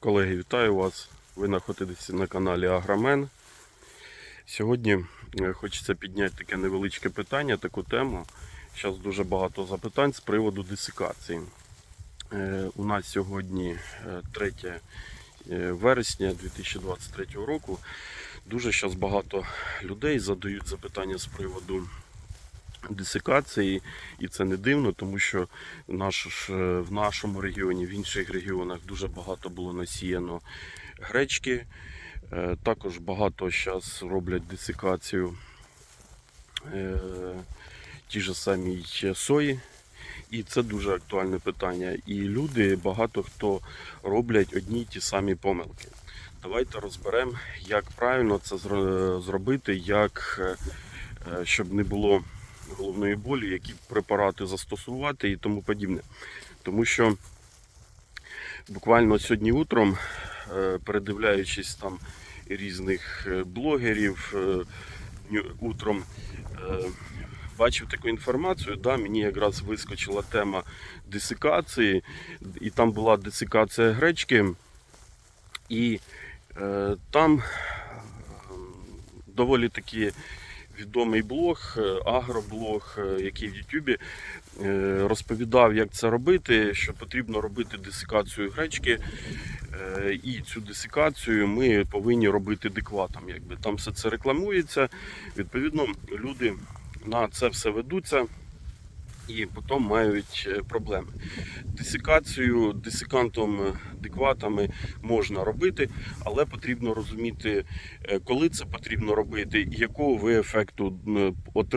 Колеги, вітаю вас. Ви знаходитеся на каналі Агромен. Сьогодні е, хочеться підняти таке невеличке питання, таку тему. Зараз дуже багато запитань з приводу десикації. Е, У нас сьогодні е, 3 е, вересня 2023 року. Дуже зараз багато людей задають запитання з приводу десикації, і це не дивно, тому що наш, е, в нашому регіоні, в інших регіонах дуже багато було насіяно гречки. Е, Також багато зараз роблять десикацію е, ті ж самі сої. І це дуже актуальне питання. І люди, багато хто роблять одні й ті самі помилки. Давайте розберемо, як правильно це зробити, як, щоб не було головної болі, які препарати застосувати і тому подібне. Тому що буквально сьогодні утром, е, передивляючись там різних е, блогерів, е, утром бачив таку інформацію, да, мені якраз вискочила тема десикації, і там була десикація гречки, і е, там е, доволі таки відомий блог, е, агроблог, е, який в Ютубі е, розповідав, як це робити, що потрібно робити десикацію гречки. І цю десикацію ми повинні робити декватом. Якби там все це рекламується. Відповідно, люди на це все ведуться і потім мають е, проблеми. Десикацію десикантом, е, декватами можна робити, але потрібно розуміти, е, коли це потрібно робити, і якого ви ефекту,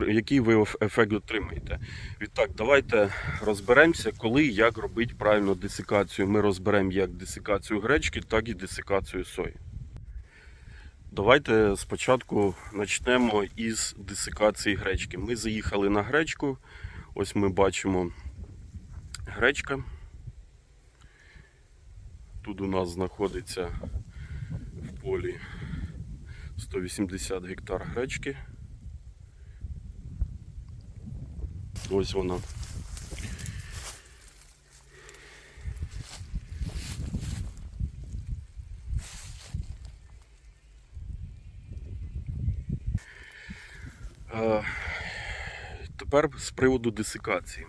який ви ефект отримаєте. Відтак, давайте розберемося, коли і як робити правильно десикацію. Ми розберемо як десикацію гречки, так і десикацію сої. Давайте спочатку почнемо із десикації гречки. Ми заїхали на гречку. Ось ми бачимо гречка. Тут у нас знаходиться в полі 180 гектар гречки. Ось вона. Е, Тепер з приводу десикації.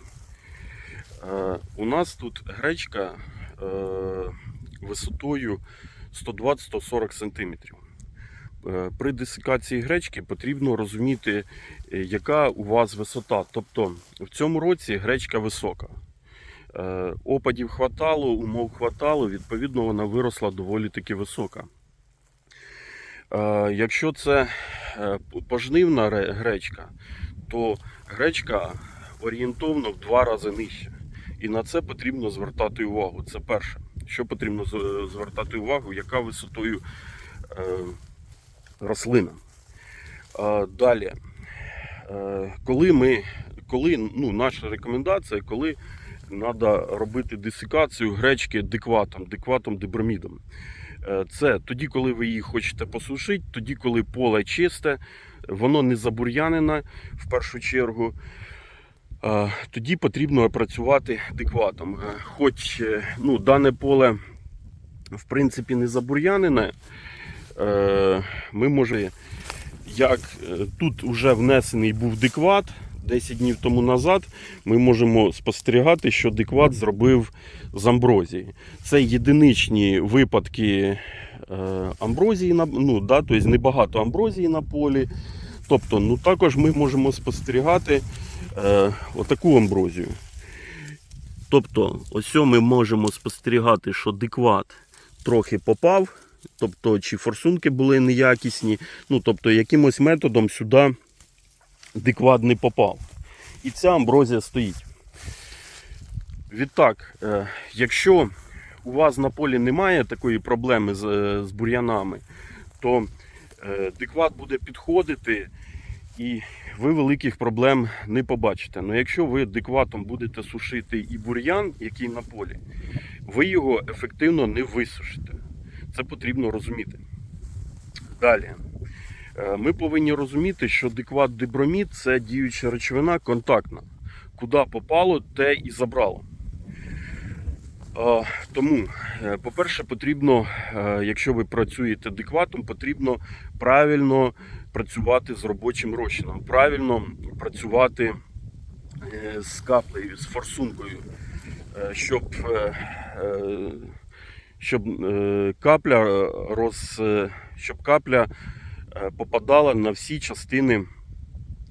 Е, У нас тут гречка е, висотою 120-140 см. Е, При десикації гречки потрібно розуміти, е, яка у вас висота. Тобто в цьому році гречка висока. Е, Опадів хватало, умов хватало, відповідно, вона виросла доволі таки висока. Е, Якщо це е, пожнивна гречка, то гречка орієнтовно в два рази нижча. І на це потрібно звертати увагу. Це перше. Що потрібно звертати увагу, яка висотою е, рослина. Далі, е, коли ми, коли, ну, наша рекомендація, коли треба робити десикацію гречки декватом, декватом дебромідом. Е, Це тоді, коли ви її хочете посушити, тоді, коли поле чисте, воно не забур'янене в першу чергу. Тоді потрібно працювати адекватом. Е, Хоч е, ну, дане поле в принципі не забур'янене, е, ми можемо, як тут вже внесений був декват 10 днів тому назад, ми можемо спостерігати, що декват зробив з амброзії. Це єдиничні випадки амброзії, на- ну, да, тобто небагато амброзії на полі. Тобто, ну, також ми можемо спостерігати е, отаку амброзію. Тобто, ось ми можемо спостерігати, що декват трохи попав, тобто, чи форсунки були неякісні, ну, тобто, якимось методом сюди декват не попав. І ця амброзія стоїть. Відтак, е, якщо у вас на полі немає такої проблеми з, е, з бур'янами, то е, декват буде підходити і ви великих проблем не побачите. Ну якщо ви декватом будете сушити і бур'ян, який на полі, ви його ефективно не висушите. Це потрібно розуміти. Далі. Е, Ми повинні розуміти, що декват дебромід це діюча речовина контактна. Куди попало, те і забрало. Тому, е, по-перше, потрібно, е, якщо ви працюєте адекватом, потрібно правильно працювати з робочим розчином, правильно працювати е, з каплею, з форсункою, щоб, щоб капля роз, щоб капля попадала на всі частини,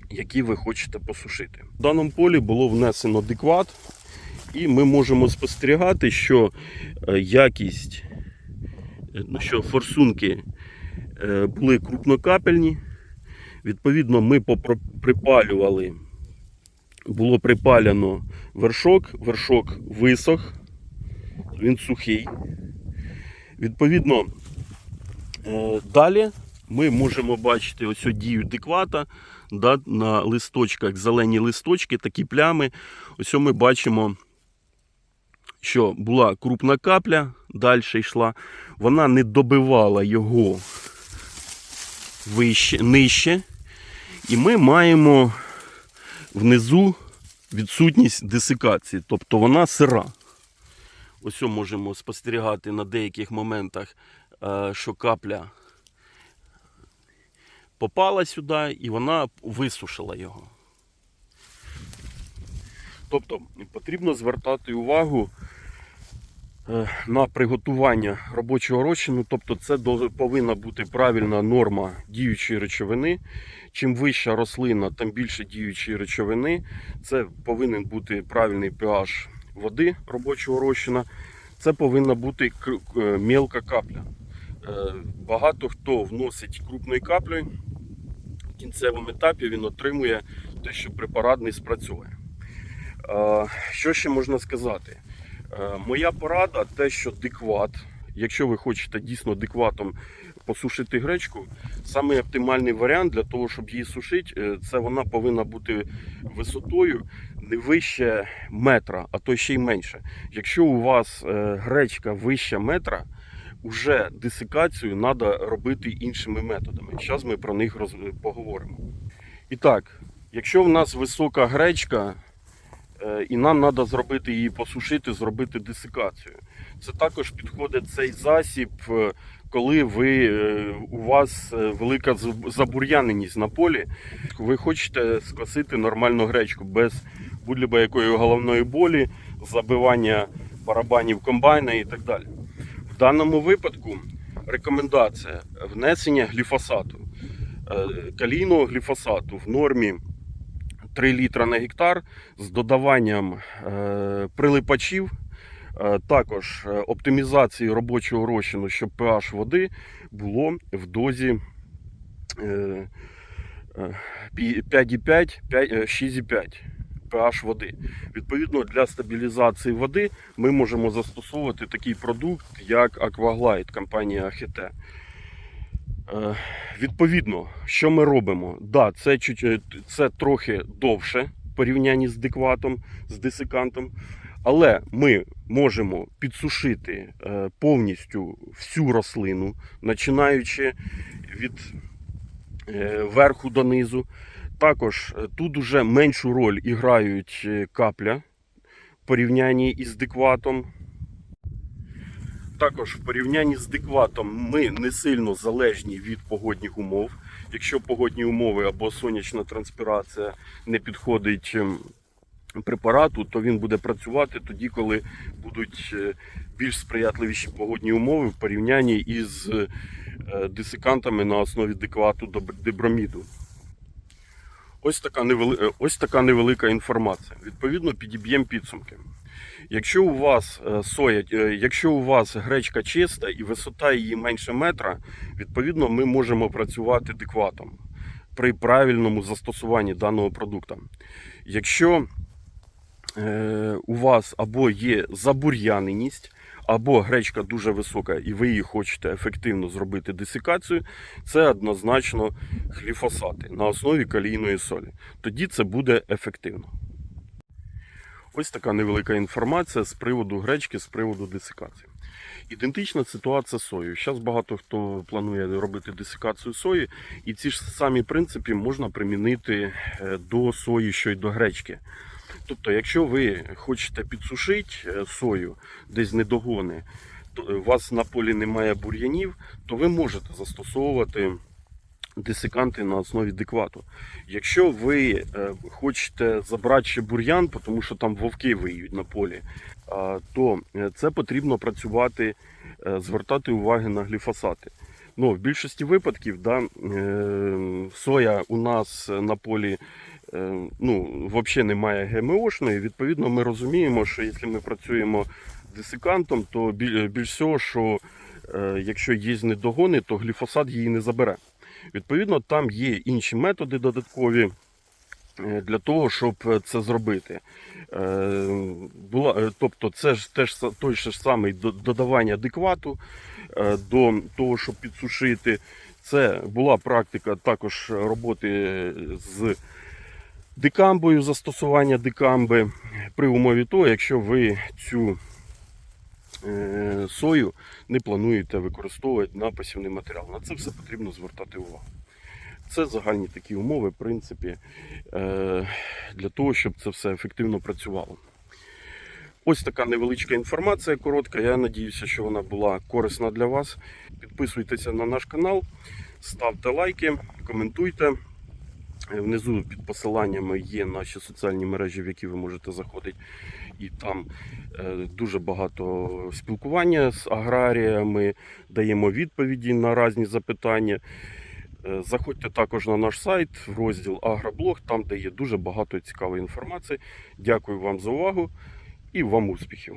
які ви хочете посушити. В даному полі було внесено адекват. І ми можемо спостерігати, що е, якість, е, ну, що форсунки е, були крупнокапельні. Відповідно, ми припалювали, було припалено вершок, вершок висох, він сухий. Відповідно, далі ми можемо бачити ось дію деквата да, на листочках, зелені листочки, такі плями. Ось ми бачимо що була крупна капля, далі йшла, вона не добивала його вище, нижче. І ми маємо внизу відсутність десикації, тобто вона сира. Ось можемо спостерігати на деяких моментах, е, що капля попала сюди і вона висушила його. Тобто потрібно звертати увагу е, на приготування робочого розчину, тобто це повинна бути правильна норма діючої речовини. Чим вища рослина, тим більше діючої речовини. Це повинен бути правильний pH води робочого розчина. Це повинна бути е, мелка капля. Е, Багато хто вносить крупною каплею. В кінцевому етапі він отримує те, що препарат не спрацьовує. Що ще можна сказати? Е, Моя порада те, що декват, якщо ви хочете дійсно декватом посушити гречку, самий оптимальний варіант для того, щоб її сушити, е, це вона повинна бути висотою не вище метра, а то ще й менше. Якщо у вас е, гречка вища метра, вже десикацію треба робити іншими методами. Зараз ми про них поговоримо. І так, якщо в нас висока гречка, і нам треба зробити її посушити, зробити десикацію. Це також підходить цей засіб, е, коли ви, е, у вас е, велика забур'яненість на полі, ви хочете скосити нормальну гречку без будь-якої головної болі, забивання барабанів комбайна і так далі. В даному випадку рекомендація внесення гліфосату, е, калійного гліфосату в нормі 3 літра на гектар з додаванням е, прилипачів, е, також е, оптимізації робочого розчину, щоб pH води було в дозі е, е, пі- 5,5, 5, е, 6,5 pH води. Відповідно, для стабілізації води ми можемо застосовувати такий продукт, як Aquaglide компанії AHT. Е, Відповідно, що ми робимо? Да, це, е, це трохи довше в порівнянні з декватом, з десикантом, але ми можемо підсушити е, повністю всю рослину, починаючи від верху до низу. Також тут уже меншу роль іграють капля в порівнянні із декватом. Також в порівнянні з декватом ми не сильно залежні від погодних умов. Якщо погодні умови або сонячна транспірація не підходить ем, препарату, то він буде працювати тоді, коли будуть е, більш сприятливіші погодні умови в порівнянні із е, десикантами на основі деквату деброміду. Ось така, невели... е, ось така невелика інформація. Відповідно, підіб'ємо підсумки. Якщо у вас е, соя, е, якщо у вас гречка чиста і висота її менше метра, відповідно ми можемо працювати декватом при правильному застосуванні даного продукту. Якщо е, у вас або є забур'яненість, або гречка дуже висока, і ви її хочете ефективно зробити десикацію, це однозначно гліфосати на основі калійної солі. Тоді це буде ефективно. Ось така невелика інформація з приводу гречки, з приводу десикації. Ідентична ситуація з соєю. Зараз багато хто планує робити десикацію сої, і ці ж самі принципи можна примінити е, до сої, що й до гречки. Тобто, якщо ви хочете підсушити е, сою десь недогони, е, у вас на полі немає бур'янів, то ви можете застосовувати десиканти на основі деквату. Якщо ви е, хочете забрати ще бур'ян, тому що там вовки виють на полі, а, то е, це потрібно працювати, е, звертати уваги на гліфосати. Ну, в більшості випадків да, е, соя у нас на полі е, ну, взагалі немає ГМОшної. Відповідно, ми розуміємо, що якщо ми працюємо десикантом, то більш всього, що е, якщо є недогони, то гліфосат її не забере. Відповідно, там є інші методи додаткові е, для того, щоб е, це зробити. Е, тобто, це ж теж той ж самий додавання адеквату до того, щоб підсушити. Це була практика також роботи з дикамбою, застосування дикамби при умові того, якщо ви цю сою не плануєте використовувати на пасівний матеріал. На це все потрібно звертати увагу. Це загальні такі умови, в принципі, е, для того, щоб це все ефективно працювало. Ось така невеличка інформація коротка. Я надіюся, що вона була корисна для вас. Підписуйтеся на наш канал, ставте лайки, коментуйте. Внизу під посиланнями є наші соціальні мережі, в які ви можете заходити. І там е, дуже багато спілкування з аграріями, даємо відповіді на різні запитання. Е, Заходьте також на наш сайт в розділ Агроблог, там де є дуже багато цікавої інформації. Дякую вам за увагу і вам успіхів!